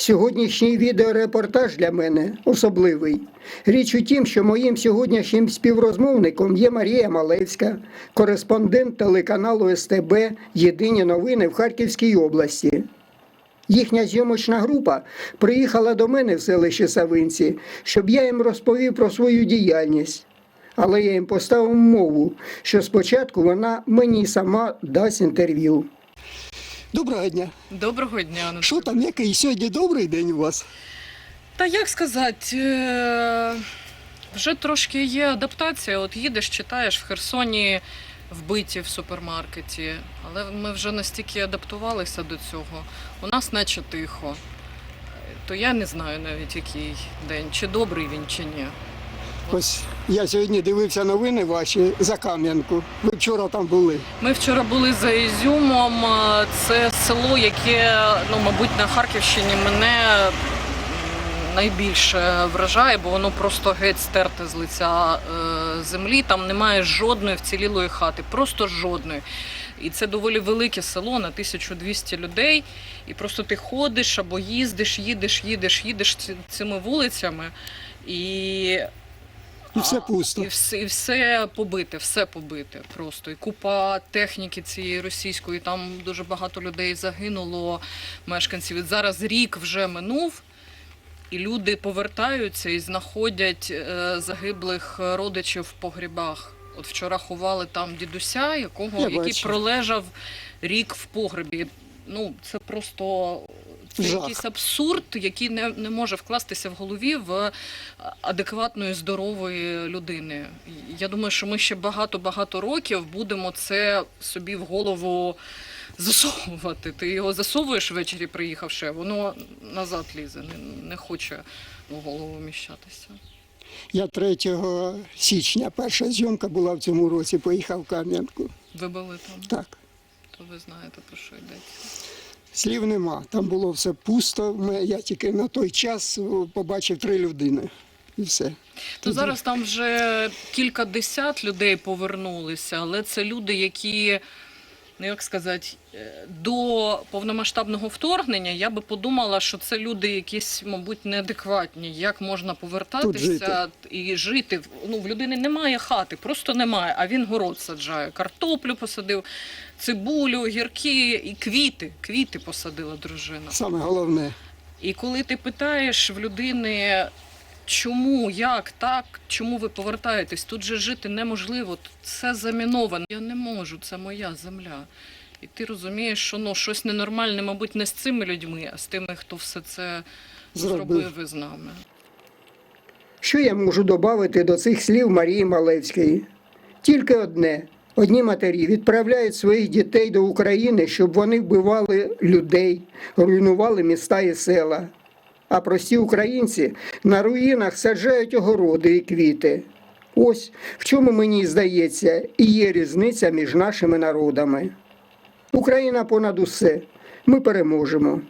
Сьогоднішній відеорепортаж для мене особливий. Річ у тім, що моїм сьогоднішнім співрозмовником є Марія Малевська, кореспондент телеканалу СТБ Єдині новини в Харківській області. Їхня зйомочна група приїхала до мене в селище Савинці, щоб я їм розповів про свою діяльність. Але я їм поставив мову, що спочатку вона мені сама дасть інтерв'ю. Доброго дня. Доброго дня. Анатолій. Що там, який сьогодні добрий день у вас? Та як сказати, е, вже трошки є адаптація. От їдеш, читаєш в Херсоні вбиті в супермаркеті, але ми вже настільки адаптувалися до цього. У нас наче тихо. То я не знаю навіть який день, чи добрий він, чи ні. Ось я сьогодні дивився новини ваші за Кам'янку. Ви вчора там були. Ми вчора були за Ізюмом. Е, Це село, яке, ну, мабуть, на Харківщині мене найбільше вражає, бо воно просто геть стерте з лиця е, землі. Там немає жодної вцілілої хати, просто жодної. І це доволі велике село на 1200 людей. І просто ти ходиш або їздиш, їдеш, їдеш, їдеш цими вулицями. І І все пусто. І все, і все побите, все побите просто. І купа техніки цієї російської, там дуже багато людей загинуло, мешканців. І зараз рік вже минув, і люди повертаються і знаходять е, загиблих родичів в погрібах. От вчора ховали там дідуся, якого, Я який бачив. пролежав рік в погребі. Ну, це просто це Жах. якийсь абсурд, який не, не може вкластися в голові в адекватної, здорової людини. Я думаю, що ми ще багато-багато років будемо це собі в голову засовувати. Ти його засовуєш ввечері, приїхавши, а воно назад лізе, не, не хоче в голову вміщатися. Я 3 січня, перша зйомка була в цьому році, поїхав в Кам'янку. Ви були там, Так. то ви знаєте про що йдеться. Слів нема. Там було все пусто. Я тільки на той час побачив три людини. І все. То зараз там вже кілька десят людей повернулися, але це люди, які, ну як сказати, е, до повномасштабного вторгнення я би подумала, що це люди якісь, мабуть, неадекватні. Як можна повертатися і жити? Ну, в людини немає хати, просто немає. А він город саджає, картоплю посадив, цибулю, гірки і квіти. Квіти посадила дружина. Саме головне. І коли ти питаєш в людини, чому, як, так, чому ви повертаєтесь, тут же жити неможливо, тут все заміновано. Я не можу, це моя земля. І ти розумієш, що ну, щось ненормальне, мабуть, не з цими людьми, а з тими, хто все це Зробив. зробив із нами. Що я можу додати до цих слів Марії Малевської? Тільки одне. Одні матері відправляють своїх дітей до України, щоб вони вбивали людей, руйнували міста і села. А прості українці на руїнах саджають огороди і квіти. Ось в чому мені здається і є різниця між нашими народами. Україна понад усе. Ми переможемо.